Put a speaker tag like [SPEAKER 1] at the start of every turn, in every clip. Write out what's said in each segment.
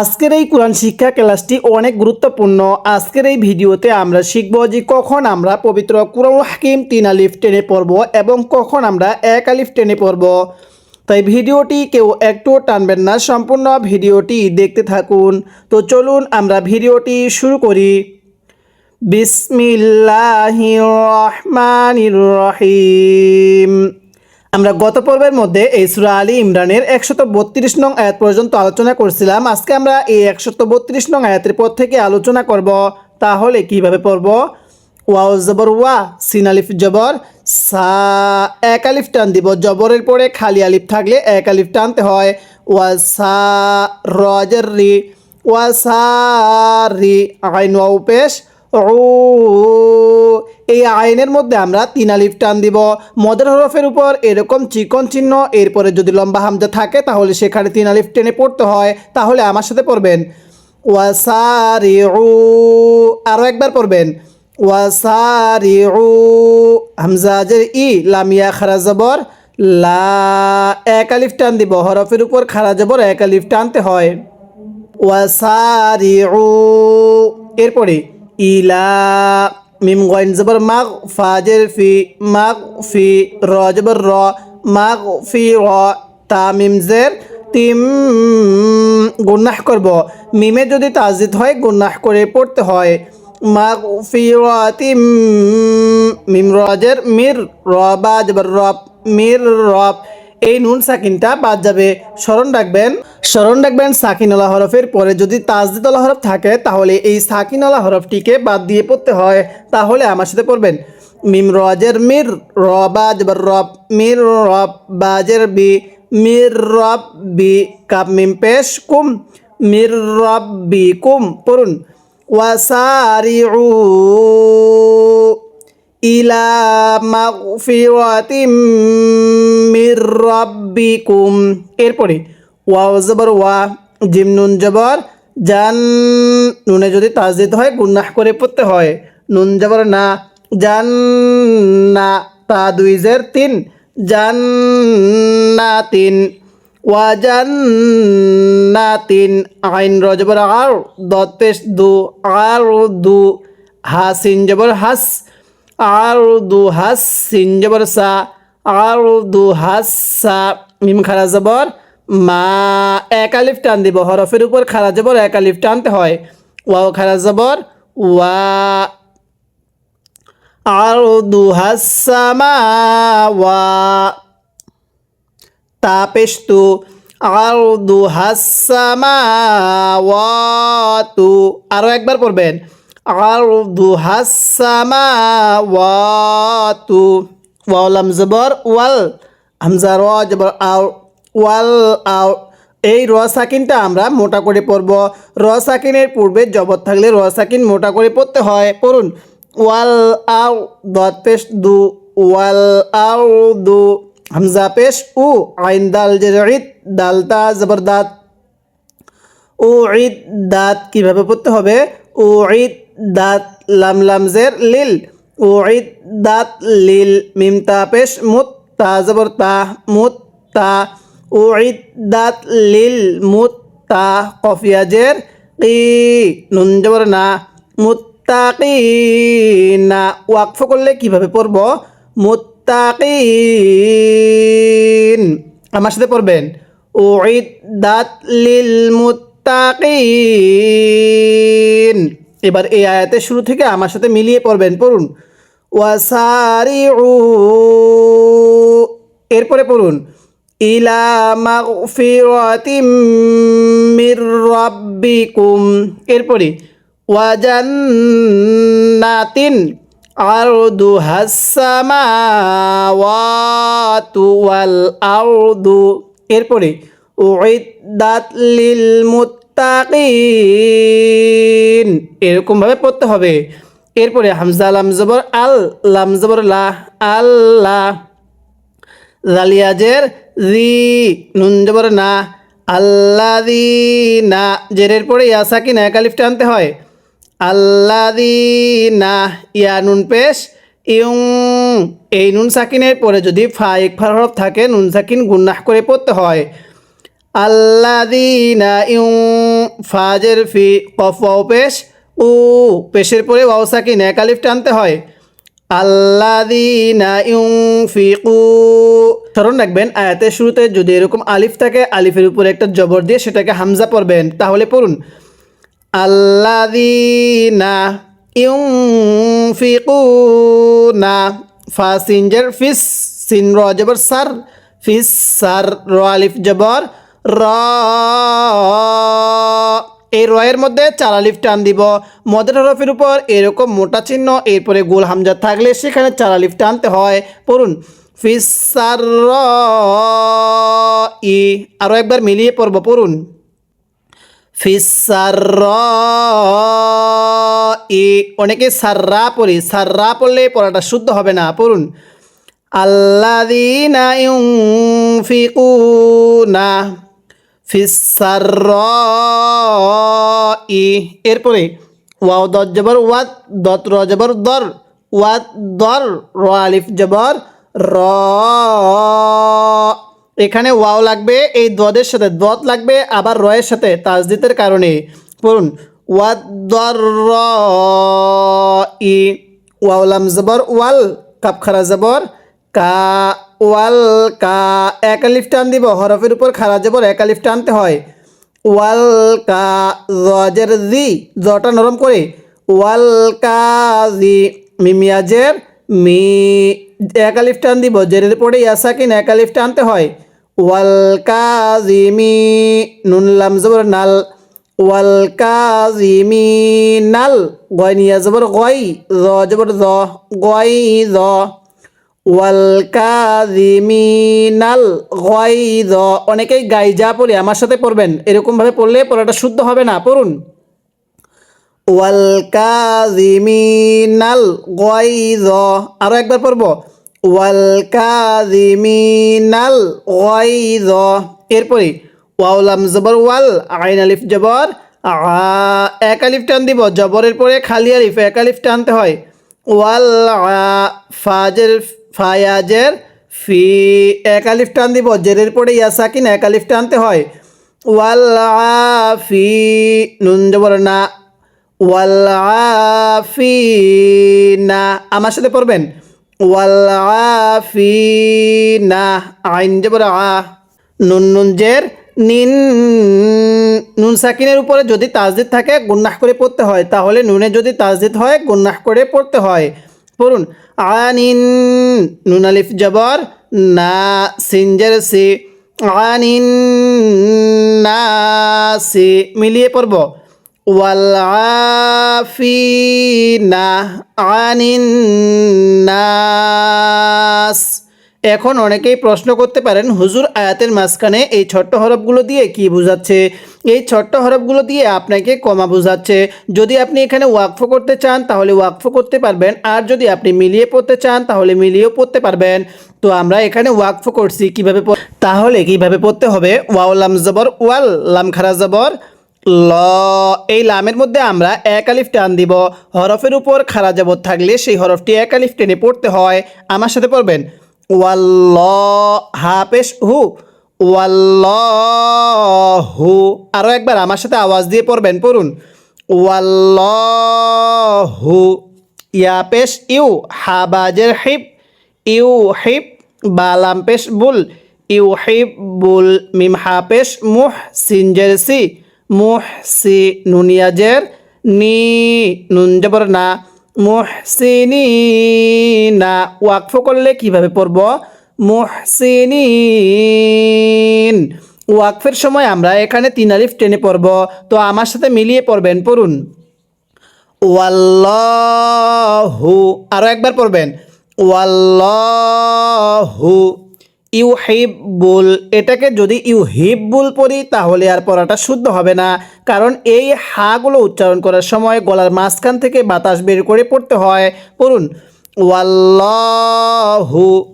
[SPEAKER 1] আজকের এই কোরআন শিক্ষা ক্লাসটি অনেক গুরুত্বপূর্ণ। আজকের এই ভিডিওতে আমরা শিখব যে কখন আমরা পবিত্র কুরআন হাকিম তিন আলিফ টেনে পড়ব এবং কখন আমরা এক আলিফ টেনে পড়ব। তাই ভিডিওটি কেউ একটু টানবেন না, সম্পূর্ণ ভিডিওটি দেখতে থাকুন। তো চলুন আমরা ভিডিওটি শুরু করি। বিসমিল্লাহির রহমানির রহিম। আমরা গত পর্বের মধ্যে এই সুরা আলী ইমরানের একশত বত্রিশ নং আয়াত পর্যন্ত আলোচনা করছিলাম। আজকে আমরা এই একশত বত্রিশ নং আয়াতের পর থেকে আলোচনা করব। তাহলে কীভাবে পড়ব? ওয়াও জবর ওয়া, সিন আলিফ জবর, সা, এক আলিফ টান দিব। জবরের পরে খালি আলিফ থাকলে এক আলিফ টানতে হয়। ওয়া সা রজর রি। ওয়া সা, রি, আইন, ওয়াও, পেশ। ও এই আইনের মধ্যে আমরা তিন আলিফ টান দিব। মদের হরফের উপর এরকম চিকন চিহ্ন, এরপরে যদি লম্বা হামজা থাকে, তাহলে সেখানে তিন আলিফ টেনে পড়তে হয়। তাহলে আমার সাথে পড়বেন। ওয়াসারি আরও একবার পড়বেন। ওয়াসারি হামজাজের ই, লামিয়া খারা জবর, লা, এক আলিফ টান দিব। হরফের উপর খারা জবর এক আলিফ টানতে হয়। ওয়াসারি এরপরে ইলা মিম গয়েন জবর মাগ ফাজের ফি মাগ ফি র জবর র মাগ ফি র তা মিম জের তিম গুন্নাহ করব মিমে যদি তাজিদ হয় গুন্নাহ করে পড়তে হয়۔ মাগ ফি র তিম মিম রজের মির র বা জবর রব মির রব এই নুন সাকিনটা বাদ যাবে। স্মরণ রাখবেন স্মরণ রাখবেন সাকিনওয়ালা হরফের পরে যদি তাজদিদওয়ালা হরফ থাকে, তাহলে এই সাকিনওয়ালা হরফটিকে বাদ দিয়ে পড়তে হয়। তাহলে আমার সাথে পড়বেন। মিম রজের মির র বাজ রব, মির রব বাজের বি, মির রব বি কাপ মিম পেশ কুম, মির রব বি কুম। পড়ুন। ওয়াসারিউ। ইলা মাগফিরাতিম মির রাব্বিকুম। এরপরে ওয়াও জবর ওয়া, জিম নুন জবর, জান নুনে যদি তাজদিদ হয় গুন্নাহ করে পড়তে হয়। নুন জবর না, জান না, তা দুই জের তিন, জান না তিন, ওয়া জান না তিন, আইন রজবর আর দত পেশ দু, আর দু হাসিন জবর হাস আর দু হাস সিন জবর সা আর দু হাস সা মিম খারা জবর মা এক আলিফ টান দিব, হরফের উপর খারা জবর এক আলিফ টানতে হয়। ওয়াও খারা জবর ওয়া আর দু হাস সামা ওয়া তা পেশ তু আর দু হাস ওয়া তু। আরও একবার পড়বেন। আরদুহা সামাওয়াতু ওয়ালাম জবর, ওয়াল, হামজা, র, জবর, আও, ওয়াল, আও। এই র সাকিনটা আমরা মোটা করে পড়ব। র সাকিনের পূর্বে জবর থাকলে র সাকিন মোটা করে পড়তে হয়। পড়ুন। ওয়াল আউ দত পেশ, দু, ওয়াল আউ দু, হামজা পেশ, উ, আইন, দাল জেরিত দালতা জবরদাত উ, ঈদ, দাঁত কীভাবে পড়তে হবে? উ, ঈদ দাঁত লাম লামজের লিল। ও ঈদ দাঁত লিল মিম তা পেশ মুত তা জবর তা মুত তা ঈদ দাঁত লিল মুত তা কফিয়াজের কি? নুন জবর না। মুত্তাকি না ওয়াকফ করলে কীভাবে পড়ব? মুত্তাকিন। আমার সাথে পড়বেন। ঈদ দাঁত লিল মুত মুত্তাকিন। এবার এই আয়াতের শুরু থেকে আমার সাথে মিলিয়ে পড়বেন, পড়ুন। ওয়াসারিউ এরপরে পড়ুন। ইলা মির এরপরে, ওয়াজান্নাতিন আরদুহাস সামাওয়াতু ওয়াল আরদু, এরপরে, উইদ্দাত লিল মুত্তাকিন এরকমভাবে পড়তে হবে এরপরে হামজা লাম জবর আল লাম লা আল্লাহ জালিয়াজের জি নুন জবর না জেরের পরে ইয়াসাকি না একালিফ টানতে হয় আল্লাদি না ইয়া নুন পেশ ইউং এই নুন সাকিনের পরে যদি ফা এক হরফ থাকে নুন সাকিন গুন্নাহ করে পড়তে হয় আল্লাদিনা ইউ ফাজের ফি কফ, ওয়াও পেশ, উ পেশের পরে ওয়াও সাকিন, এক আলিফ টানতে হয়। আল্লাদিনা ইউনফিকু। স্মরণ রাখবেন, আয়াতের শুরুতে যদি এরকম আলিফ থাকে, আলিফের উপরে একটা জবর দিয়ে সেটাকে হামজা পড়বেন। তাহলে পড়ুন। আল্লাদিনা ইউনফিকুনা ফা সিনজার ফিস সিন র জবর সার, ফিস সার র আলিফ জবর। র। এই রয়ের মধ্যে চার আলিফ টান দিব। মদের হরফের উপর এরকম মোটা চিহ্ন, এরপরে গোল হামজা থাকলে সেখানে চার আলিফ টানতে হয়। পড়ুন। ফিসার ই। আরও একবার মিলিয়ে পড়ব, পড়ুন। ফিসার ই। অনেকে সাররা পড়ি। সাররা পড়লে পড়াটা শুদ্ধ হবে না, পড়ুন। আল্লাদিনা ইউনফিকুনা। ফিসার ই এরপরে ওয়াও দর জবর, ওয়াদ দত র জবর, দর। ওয়াদ দর, র আলিফ জবর, র। এখানে ওয়াও লাগবে এই দদের সাথে, দত লাগবে আবার রয়ের সাথে তাজদিতের কারণে। পড়ুন, ওয়াদ দর র ই ওয়াউলাম জবর, ওয়াল কাপ খারা জবর, কা ওয়াল কা, এক আলিফ টান দিব, হরফের উপর খারা এক আলিফ টানতে হয়। ওয়াল কা জের জি, জটা নরম করে। ওয়াল কা, জি মিমিয়াজের মি, এক আলিফ টান দিব জেরের পরে এক আলিফ টানতে হয়। ওয়াল কা, জি, মি, নুন লাম জবর নাল। ওয়াল কা, জি, মি, নাল, গয় নিয়া জবর গয়, জ জবর জ, গয় জ। ওয়াল কাযিমিনাল গায়জ অনেকেই গাইজা পড়ে, আমার সাথে পড়বেন। এরকমভাবে পড়লে পড়াটা শুদ্ধ হবে না, পড়ুন। ওয়াল কাযিমিনাল গায়জ আরও একবার পড়ব। ওয়াল কাযিমিনাল গায়জ এরপরে ওয়াউলাম জবর ওয়াল, আইন আলিফ জবর এক আলিফ টান দিব। জবরের পরে খালি আলিফ, এক আলিফ টানতে হয়। ওয়াল ফাজের ফায়াজের ফি এক আলিফ টান দিব, জেরের পরে ইয়াসাকিন এক আলিফ টানতে হয়। ওয়াল আফি নুন জবর না ওয়াল আফি না আমার সাথে পড়বেন। ওয়াল আফি না আইন জবর আ, নুন নুন জের, নিন, নুন সাকিনের উপরে যদি তাজদিদ থাকে, গুন্নাহ করে পড়তে হয়। তাহলে নুনে যদি তাজদিদ হয়, গুন্নাহ করে পড়তে হয়। পড়ুন। আনিন, নুন, আলিফ, জবর, না সিনজার সে। আনিন, না, সে, মিলিয়ে পড়ব। ওয়াল, আফিনা, আনিন, নাস। এখন অনেকেই প্রশ্ন করতে পারেন, হুজুর আয়াতের মাঝখানে এই ছোট্ট হরফগুলো দিয়ে কি বোঝাচ্ছে? এই ছোট্ট হরফগুলো দিয়ে আপনাকে কমা বোঝাচ্ছে। যদি আপনি এখানে ওয়াকফ করতে চান, তাহলে ওয়াকফ করতে পারবেন। আর যদি আপনি মিলিয়ে পড়তে চান, তাহলে মিলিয়েও পড়তে পারবেন। তো আমরা এখানে ওয়াকফ করছি কীভাবে তাহলে কীভাবে পড়তে হবে? ওয়াও, লাম, জবর, ওয়াল, লাম, খারা, জবর, ল। এই লামের মধ্যে আমরা এক আলিফ টান দিব। হরফের উপর খারা, জবর থাকলে সেই হরফটি এক আলিফ টেনে পড়তে হয়। আমার সাথে পড়বেন? ওয়াল্ল হাফেশ হু। ওয়াল্লাহু আরও একবার আমার সাথে আওয়াজ দিয়ে পড়বেন, পড়ুন। ওয়াল্লাহু, ইয়া পেশ, ইউ, হাবাজের হিব, ইউ হিব, বালাম পেশ, বুল, ইউ হিব, বুল, মিম হাপেশ মুহ সিনজের সি, মুহ, সি নুনিয়াজের নি, নুন, জবর, না মুহসিনিনা ওয়াকফ করলে কীভাবে পড়ব? মুহসিনিন। ওয়াকফের সময় আমরা এখানে তিন আলিফ টেনে পড়ব। তো আমার সাথে মিলিয়ে পড়বেন, পড়ুন। ওয়াল্লাহু আরও একবার পড়বেন। ওয়াল্লাহু ইউ হিব্বুল এটাকে যদি ইউ হিব্বুল পড়ি তাহলে আর পড়াটা শুদ্ধ হবে না। কারণ এই হাগুলো উচ্চারণ করার সময় গলার মাঝখান থেকে বাতাস বের করে পড়তে হয়। পড়ুন। ওয়াল্লাহু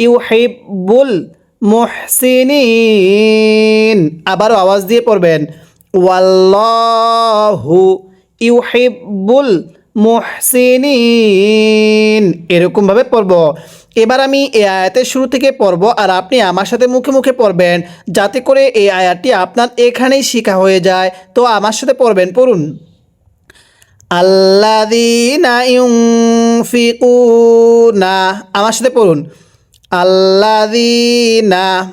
[SPEAKER 1] ইউ হিব্বুল মুহসিনিন। আবারও আওয়াজ দিয়ে পড়বেন। ওয়াল্লাহু ইউহিব্বুল মুহসিনিন। এরকমভাবে পড়ব। এবার আমি এই আয়াতের শুরু থেকে পড়ব আর আপনি আমার সাথে মুখে মুখে পড়বেন যাতে করে এই আয়াতটি আপনার এখানেই শেখা হয়ে যায়। তো আমার সাথে পড়বেন, পড়ুন। আল্লাদিনা ইউনফিকুনা। আমার সাথে পড়ুন। আল্লাদিনা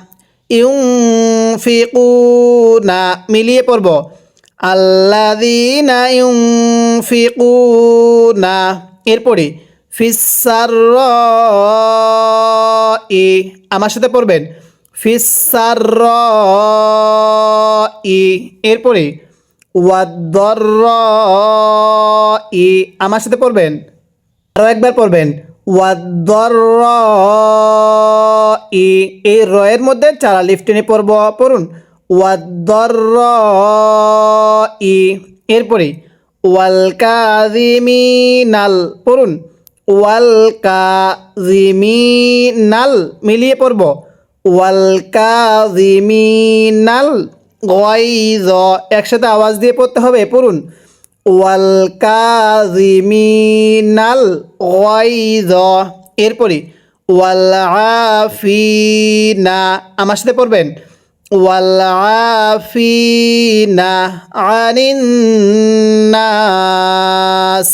[SPEAKER 1] ইউনফিকুনা, মিলিয়ে পড়ব। আল্লাদিনা ইউনফিকুনা, এরপরে ফিসার ই আমার সাথে পড়বেন। ফিসার ই এরপরে ওয়াদ্দর ই আমার সাথে পড়বেন। আরও একবার পড়বেন। ওয়াদ্দর ই এই রয়ের মধ্যে চারা লিফটেনে পড়ব, পড়ুন। ওয়াদ্দর ই এরপরে ওয়াল কাজিমিনাল পড়ুন। ওয়াল কাজিমিনাল মিলিয়ে পড়ব। ওয়াল কাজিমিনাল গয়জ, একসাথে আওয়াজ দিয়ে পড়তে হবে, পড়ুন। ওয়াল কাজিমিনাল গয়জ এরপরে ওয়াল আফিনা আমার সাথে পড়বেন। ওয়াল আফিনা আনিন নাস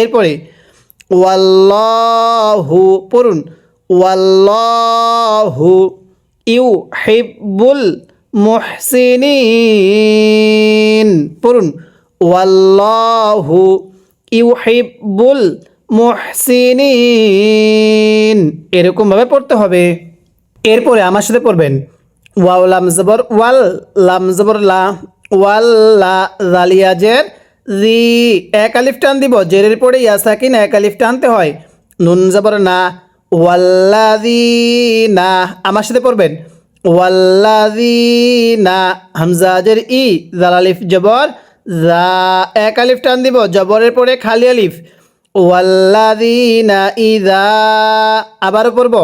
[SPEAKER 1] এরপরে ওয়াল্লাহু, পড়ুন। ওয়াল্লাহু ইউ হিব্বুল মুহসিনিন, পড়ুন। ওয়াল্লাহু ইউহিব্বুল মুহসিনিন। এরকমভাবে পড়তে হবে। এরপরে আমার সাথে পড়বেন। ওয়াও লাম জবর ওয়াল, লাম জবর লা, ওয়াল লা জালিয়াজের জি, এক আলিফ টান দিব। জেরের পরে ইয়াসাকিন এক আলিফ টানতে হয়। নুন জবর না, ওয়াল্লাযিনা, আমার সাথে পড়বেন। ওয়াল্লাযিনা হামজাজের ই জালালিফ জবর জা এক আলিফ টান দিব, জবরের পরে খালি আলিফ। ওয়াল্লাযিনা ইযা, আবারও পড়ব।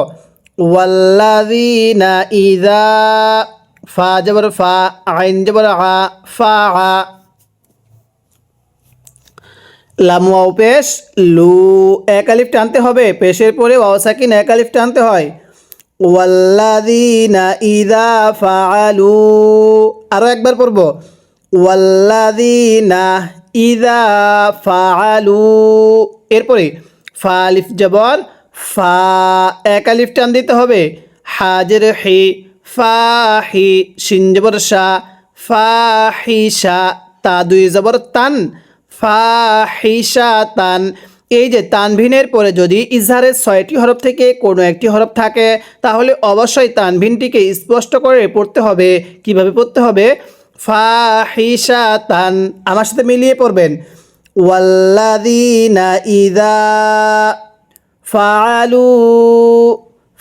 [SPEAKER 1] ওয়াল্লাযিনা ইযা, ফা জবর ফা, আইন জবর আ, ফা আ। লাম পেশ, লু এক আলিফ টানতে হবে, পেশের পরে ওয়াও সাকিন এক আলিফ টানতে হয়। ওয়াল্লাদিনা ইদা ফাআলু আরও একবার পড়ব। ওয়াল্লাদিনা ইদা ফাআলু। এরপরে ফা জবর, ফা এক আলিফ টান দিতে হবে। হাজের হি, ফা হি শিন জবর শা ফা হি তা দুই জবর তান ফাহিশাতান এই যে তানভিনের পরে যদি ইজহারের ছয়টি হরফ থেকে কোনো একটি হরফ থাকে, তাহলে অবশ্যই তানভিনটিকে স্পষ্ট করে পড়তে হবে। কীভাবে পড়তে হবে? ফাহিশাতান। আমার সাথে মিলিয়ে পড়বেন। ওয়াল্লাদিনা ইদা ফাআলু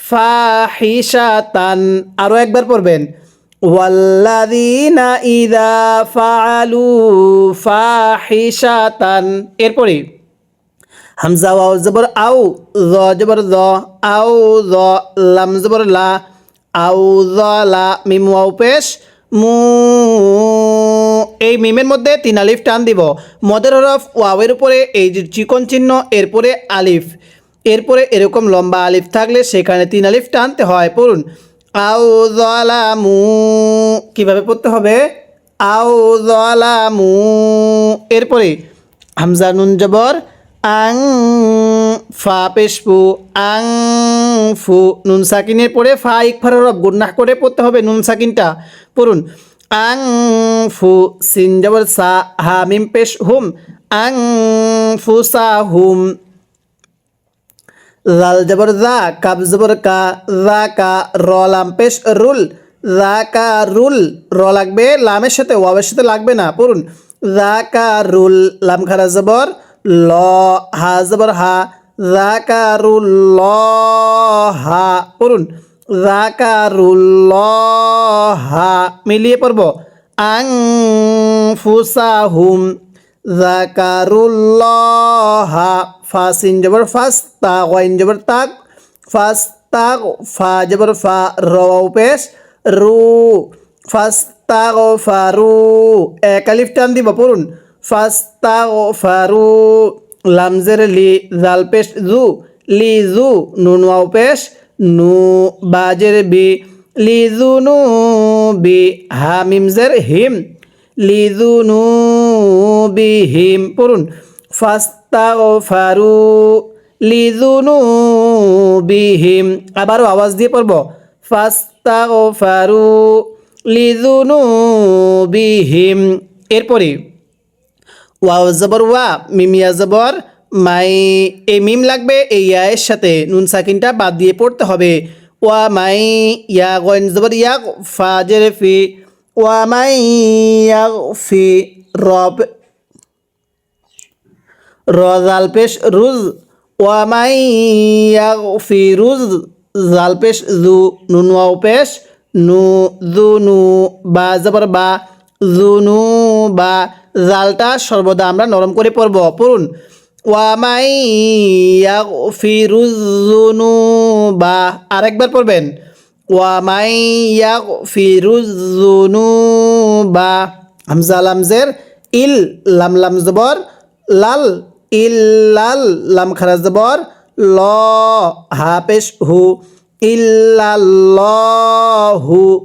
[SPEAKER 1] ফাহিশাতান। আরও একবার পড়বেন। ওয়াল্লাদিনা ইদা ফাআলু ফাহিশাতান। এরপরে হামজা ওয়াও জবর আউ জ জবর জ আউ জ, লাম জবর লা আউ জ লা, মিম ওয়াও পেশ, মু এই মিমের মধ্যে তিন আলিফ টান দিব। মদের হরফ ওয়াওয়ের উপরে এই যে চিকন চিহ্ন, এরপরে আলিফ। এরপরে এরকম লম্বা আলিফ থাকলে সেখানে তিন আলিফ টানতে হয়। পড়ুন। আউ জলামু কীভাবে পড়তে হবে? আউ জলামু এরপরে হামজা নুন জবর। আং ফা পেশপু আং ফু নুন সাকিনের পরে ফা ইকফার রব গুন্নাহ করে পড়তে হবে নুন সাকিনটা। পড়ুন। আং ফু সিন জবর সা হা মিম পেশ হুম আং ফু সা হুম জাল জবর জা কাব জবর কা জা কা র লাম পেশ রুল জা কা রুল র লাগবে লামের সাথে ওয়াবের সাথে লাগবে না পড়ুন জা কা রুল লাম খারা জবর ল হা জবর হা জা কা রুল ল হা পড়ুন জা কা রুল ল হা মিলিয়ে পড়ব। আং ফুসা হুম জাকারুল্লাহা ফা সিন জবর ফাস, তা ওয়াইন জবর তাক, ফাস তাক, ফা জবর ফা রওয়াও পেশ, রু, ফাস তাক ফারু এক আলিফ টান দিব, পড়ুন। ফাস তাক ফারু লামজের লি, জাল পেশ, জু, লি, জু, নুন, ওয়াও পেশ নু বাজের বি লি জু নু বি হামিম মিমজের হিম লি জু নু বি হিম পড়ুন ফাস্তা ও ফারু লি জু নু বি হিম আবারও আওয়াজ দিয়ে পড়ব ফাস্তা ও ফারু লি জু নু বি হিম এরপরে, ওয়াও জবর, ওয়া, মিমিয়া জবর মাই, এই মিম লাগবে, এই ইয়ায়ের সাথে। নুন সাকিনটা বাদ দিয়ে পড়তে হবে। ওয়া মাই ইয়া গয়েন জবর ইয়া ফা ফি। ওয়া মাই ইয়া ফি রব। রজাল পেশ রুজ। ওয়া মাই ইয়া ফি রুজ। জাল পেশ জু, নুন ওয়াও পেশ। নু, জু, নু, বা, জবর বা জুনু বা। জালটা সর্বদা আমরা নরম করে পড়ব পড়ুন। ওয়ামাই ফিরুজুনু বা আরেকবার পড়বেন। ওয়ামাই ফিরুজুনু বা হামজা লামজের ইল, লাম লাম জবর, লাল, ইল লাল, লাম খারা জবর, ল, হা পেশ হু, ইল্লাল্লাহু।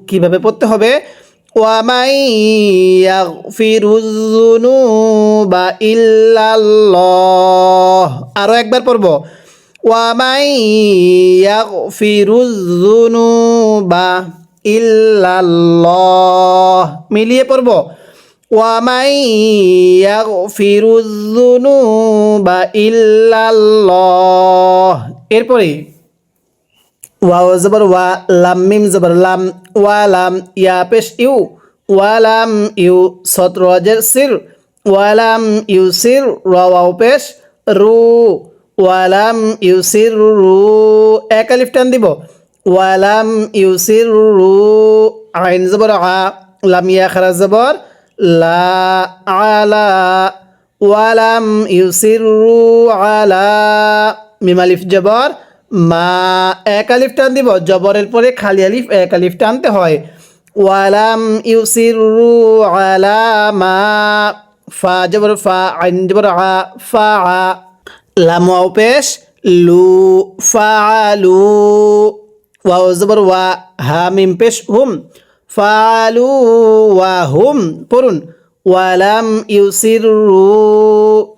[SPEAKER 1] কীভাবে পড়তে হবে? ওয়ামাই ইয়াগফিরুযুনুবা ইল্লাল্লাহ আরও একবার পড়ব। ওয়ামাই ইয়াগফিরুযুনুবা ইল্লাল্লাহ মিলিয়ে পড়ব। ওয়ামাই ইয়াগফিরুযুনুবা ইল্লাল্লাহ এরপরে ওয়াও জবর, ওয়া লাম মিম জবর, লাম, ওয়া লাম, ইয়া পেশ ইউ, ওয়া লাম ইউ সত রজের সির, ওয়া লাম ইউ সির রাও পেশ রু, ওয়া লাম ইউ সির রু, এক আলিফ টান দিব, ওয়া লাম ইউ সির রু, আইন জবর, আ, লাম ইয়া খারা জবর, লা আলা ওয়া লাম ইউ সির রু আলা মিম আলিফ জবর মা এক আলিফ টান দিব, জবরের পরে খালি আলিফ এক আলিফ টানতে হয়। ওয়ালাম ইউসিরু আলা মা, ফা জবর ফা, আইন জবর আ, ফা আ। লাম ওয়াও পেশ, লু, ফা লু। ওয়াও জবর ওয়া, হা মিম পেশ, হুম। ফালু ওয়া, হুম, পড়ুন। ওয়ালাম ইউসিরু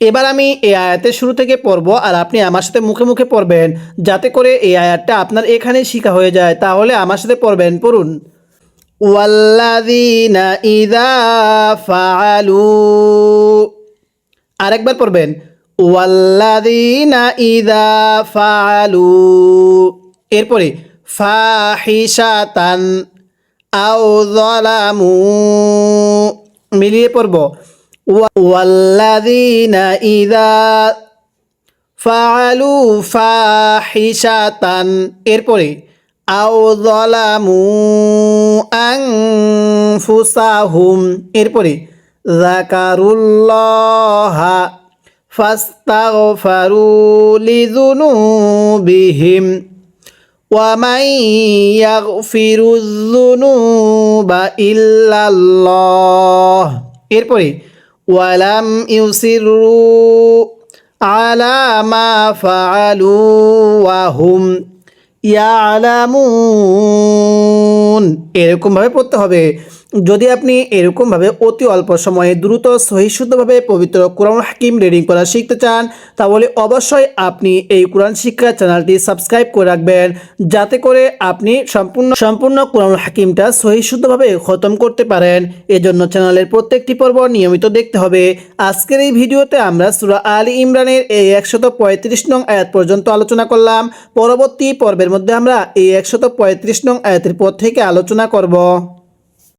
[SPEAKER 1] এবার আমি এই আয়াতের শুরু থেকে পড়ব আর আপনি আমার সাথে মুখে মুখে পড়বেন যাতে করে এই আয়াতটা আপনার এখানেই শিখা হয়ে যায়। তাহলে আমার সাথে পড়বেন, পড়ুন। ওয়াল্লাযীনা ইযা ফাআলু। আরেকবার পড়বেন। ওয়াল্লাযীনা ইযা ফাআলু। এরপরে, ফাহিশাতান আও যালামু। মিলিয়ে পড়ব। والذين إذا ফাআলু ফাহিশাতান এরপরে আও যলামু আনফুসাহুম এরপরে যাকারুল্লাহা ফাস্তাগফারু লিযুনুবিহিম ومن يغفر الذنوب إلا الله এরপরে ওয়ালাম ইউসিরু ফাআলু وهم يعلمون ইয়ালামুন। এরকমভাবে পড়তে হবে। যদি আপনি এরকমভাবে অতি অল্প সময়ে দ্রুত সহিশুদ্ধভাবে পবিত্র কোরআন হাকিম রিডিং করা শিখতে চান, তাহলে অবশ্যই আপনি এই কোরআন শিক্ষা চ্যানেলটি সাবস্ক্রাইব করে রাখবেন, যাতে করে আপনি সম্পূর্ণ সম্পূর্ণ কোরআন হাকিমটা সহিশুদ্ধভাবে খতম করতে পারেন। এজন্য চ্যানেলের প্রত্যেকটি পর্ব নিয়মিত দেখতে হবে। আজকের এই ভিডিওতে আমরা সুরা আলী ইমরানের এই একশত পঁয়ত্রিশ নং আয়াত পর্যন্ত আলোচনা করলাম। পরবর্তী পর্বের মধ্যে আমরা এই একশত পঁয়ত্রিশ নং আয়াতের পর থেকে আলোচনা করব।